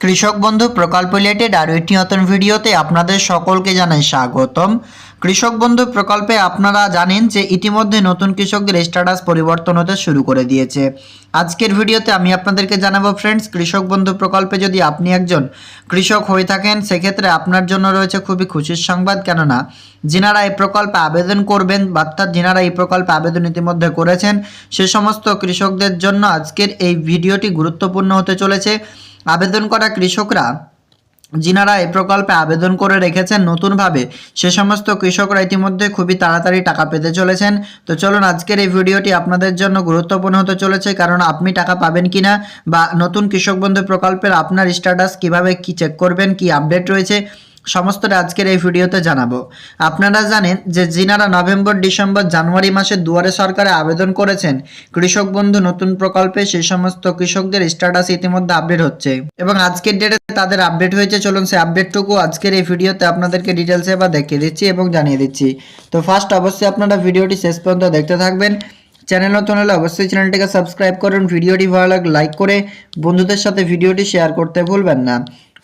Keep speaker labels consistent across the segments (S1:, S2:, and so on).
S1: কৃষক বন্ধু প্রকল্প রিলেটেড আরও একটি নতুন ভিডিওতে আপনাদের সকলকে জানাই স্বাগতম। কৃষক বন্ধু প্রকল্পে আপনারা জানেন যে ইতিমধ্যে নতুন কৃষকদের স্ট্যাটাস পরিবর্তন হতে শুরু করে দিয়েছে। আজকের ভিডিওতে আমি আপনাদেরকে জানাব ফ্রেন্ডস কৃষক বন্ধু প্রকল্পে যদি আপনি একজন কৃষক হয়ে থাকেন, সেক্ষেত্রে আপনার জন্য রয়েছে খুবই খুশির সংবাদ। কেননা, যিনারা এই প্রকল্পে আবেদন করবেন, অর্থাৎ যিনারা এই প্রকল্পে আবেদন ইতিমধ্যে করেছেন, সে সমস্ত কৃষকদের জন্য আজকের এই ভিডিওটি গুরুত্বপূর্ণ হতে চলেছে। আবেদন করা কৃষকরা, যিনারা এই প্রকল্পে আবেদন করে রেখেছেন নতুনভাবে, সে সমস্ত কৃষকরা ইতিমধ্যে খুবই তাড়াতাড়ি টাকা পেতে চলেছেন। তো চলুন, আজকের এই ভিডিওটি আপনাদের জন্য গুরুত্বপূর্ণ হতে চলেছে, কারণ আপনি টাকা পাবেন কি না বা নতুন কৃষক বন্ধু প্রকল্পের আপনার স্ট্যাটাস কীভাবে কি চেক করবেন, কি আপডেট রয়েছে সমস্তটা আজকের এই ভিডিওতে জানাব। আপনারা জানেন যে যিনারা নভেম্বর, ডিসেম্বর, জানুয়ারি মাসে দুয়ারে সরকারে আবেদন করেছেন। কৃষক বন্ধু নতুন প্রকল্পে সেই সমস্ত কৃষকদের স্ট্যাটাস ইতিমধ্যে আপডেট হচ্ছে। এবং আজকের ডেটে তাদের আপডেট হয়েছে। চলুন সেই আপডেটটুকু আজকের এই ভিডিওতে আপনাদেরকে ডিটেলসে বা দেখিয়ে দিচ্ছি এবং জানিয়ে দিচ্ছি। তো ফার্স্ট অবশ্যই আপনারা ভিডিওটি শেষ পর্যন্ত দেখতে থাকবেন। চ্যানেল নতুন হলে অবশ্যই চ্যানেলটিকে সাবস্ক্রাইব করুন। ভিডিওটি ভালো লাগলে লাইক করে বন্ধুদের সাথে ভিডিওটি শেয়ার করতে ভুলবেন না।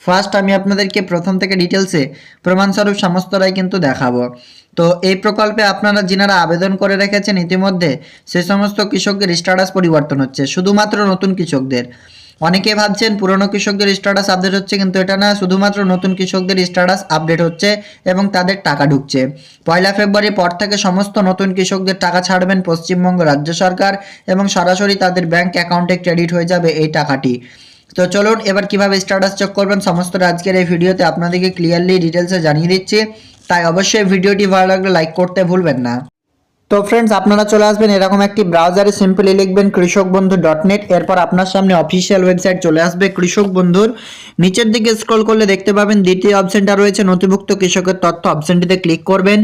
S1: ফার্স্ট আমি আপনাদেরকে প্রথম থেকে ডিটেলসে প্রমাণস্বরূপ সমস্তটাই কিন্তু দেখাবো। তো এই প্রকল্পে আপনারা যিনারা আবেদন করে রেখেছেন ইতিমধ্যে, সে সমস্ত কৃষকদের স্ট্যাটাস পরিবর্তন হচ্ছে, শুধুমাত্র নতুন কৃষকদের। অনেকে ভাবছেন পুরনো কৃষকদের স্ট্যাটাস আপডেট হচ্ছে, কিন্তু এটা না, শুধুমাত্র নতুন কৃষকদের স্ট্যাটাস আপডেট হচ্ছে এবং তাদের টাকা ঢুকছে। পয়লা ফেব্রুয়ারির পর থেকে সমস্ত নতুন কৃষকদের টাকা ছাড়বেন পশ্চিমবঙ্গ রাজ্য সরকার এবং সরাসরি তাদের ব্যাংক অ্যাকাউন্টে ক্রেডিট হয়ে যাবে এই টাকাটি। তো চলুন এবার কীভাবে স্ট্যাটাস চেক করবেন সমস্তটা আজকের এই ভিডিওতে আপনাদেরকে ক্লিয়ারলি ডিটেলসে জানিয়ে দিচ্ছি। তাই অবশ্যই ভিডিওটি ভালো লাগলে লাইক করতে ভুলবেন না। তো ফ্রেন্ডস আপনারা চলে আসবেন এরকম একটি ব্রাউজারে সিম্পলি লিখবেন কৃষক বন্ধু ডট এরপর আপনার সামনে অফিসিয়াল ওয়েবসাইট চলে আসবে কৃষক বন্ধুর নিচের দিকে স্ক্রল করলে দেখতে পাবেন দ্বিতীয় অপশনটা রয়েছে, নথিভুক্ত কৃষকের তথ্য অপশনটিতে ক্লিক করবেন।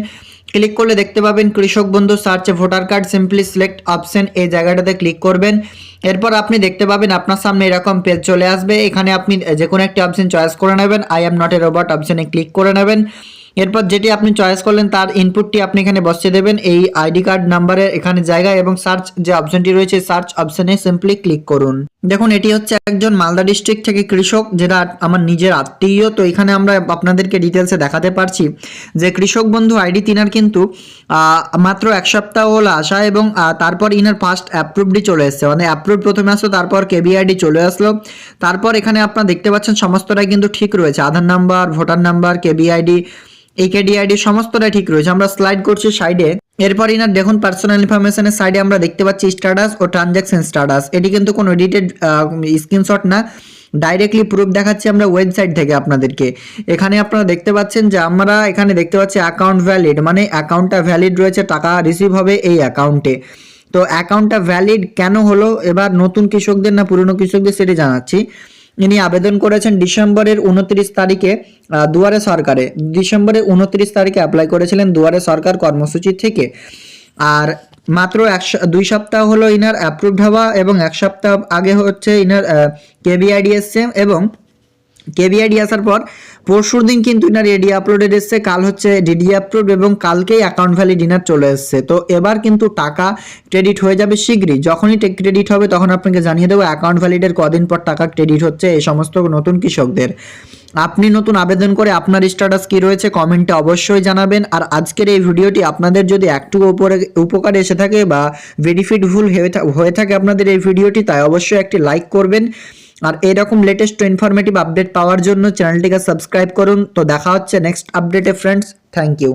S1: ক্লিক করলে দেখতে পাবেন কৃষক বন্ধু সার্চে voter card, simply select option, এই জায়গাটাতে ক্লিক করবেন। এরপর আপনি দেখতে পাবেন আপনার সামনে এরকম পেজ চলে আসবে। এখানে আপনি যে কোনো একটি অপশন চয়েস করে নেবেন। I am not a robot অপশনে ক্লিক করে নেবেন। এরপর যেটি আপনি চয়েস করলেন, তার ইনপুটটি আপনি এখানে বসিয়ে দেবেন। এই আইডি কার্ড নাম্বারে এখানে জায়গায় এবং সার্চ যে অপশনটি রয়েছে সার্চ অপশনে সিম্পলি ক্লিক করুন। দেখুন, এটি হচ্ছে একজন মালদা ডিস্ট্রিক্ট থেকে কৃষক, যেটা আমার নিজের আত্মীয়। তো এখানে আমরা আপনাদেরকে ডিটেলসে দেখাতে পারছি যে কৃষক বন্ধু আইডি তিনার কিন্তু মাত্র এক সপ্তাহ হলো আসা এবং তারপর ইনার ফার্স্ট অ্যাপ্রুভডি চলে এসছে। মানে অ্যাপ্রুভ প্রথমে আসলো, তারপর কেবিআইডি চলে আসলো। তারপর এখানে আপনারা দেখতে পাচ্ছেন, সমস্তটাই কিন্তু ঠিক রয়েছে। Aadhaar number voter number KBID এই কেডিআইডি সমস্তটাই ঠিক রয়েছে। আমরা স্লাইড করছি সাইডে এরপর ইনার দেখুন পার্সোনাল ইনফরমেশনের সাইডে আমরা দেখতে পাচ্ছি স্ট্যাটাস ও ট্রানজ্যাকশন স্ট্যাটাস এটি কিন্তু কোনো এডিটেড স্ক্রিনশট না। ডাইরেক্টলি প্রুফ দেখাচ্ছি আমরা ওয়েবসাইট থেকে আপনাদেরকে। এখানে আপনারা দেখতে পাচ্ছেন যে আমরা এখানে দেখতে পাচ্ছি অ্যাকাউন্ট ভ্যালিড মানে অ্যাকাউন্টটা ভ্যালিড রয়েছে, টাকা রিসিভ হবে এই অ্যাকাউন্টে তো অ্যাকাউন্টটা ভ্যালিড কেন হলো? এবার নতুন কৃষকদের না পুরনো কৃষকদের সেটি জানাচ্ছি। ইনি আবেদন করেছেন ডিসেম্বরের উনত্রিশ তারিখে দুয়ারে সরকারে। ডিসেম্বরের উনত্রিশ তারিখে অ্যাপ্লাই করেছিলেন দুয়ারে সরকার কর্মসূচি থেকে। আর মাত্র এক দুই সপ্তাহ হলো ইনার অ্যাপ্রুভড হওয়া এবং এক সপ্তাহ আগে হচ্ছে ইনার কেবিআইডি এসছে এবং কেবিআইডি আসার পর পরশুর দিন কিন্তু ইনার এডি আপলোডেড এসছে। কাল হচ্ছে ডিডি আপলোড এবং কালকেই অ্যাকাউন্ট ভ্যালি ডিনার চলে এসছে। তো এবার কিন্তু টাকা ক্রেডিট হয়ে যাবে শীঘ্রই। যখনই ক্রেডিট হবে তখন আপনাকে জানিয়ে দেবো অ্যাকাউন্ট ভ্যালিডের কদিন পর টাকা ক্রেডিট হচ্ছে এই সমস্ত নতুন কৃষকদের। আপনি নতুন আবেদন করে আপনার স্ট্যাটাস কি রয়েছে কমেন্টে অবশ্যই জানাবেন। আর আজকের এই ভিডিওটি আপনাদের যদি একটু উপরে, উপকারে এসে থাকে বা ভেরিফিড ভুল হয়ে থাকে আপনাদের এই ভিডিওটি, তাই অবশ্যই একটি লাইক করবেন। আর এরকম লেটেস্ট ইনফরমেটিভ আপডেট পাওয়ার জন্য চ্যানেলটিকে সাবস্ক্রাইব করুন। তো দেখা হচ্ছে নেক্সট আপডেটে ফ্রেন্ডস থ্যাংক ইউ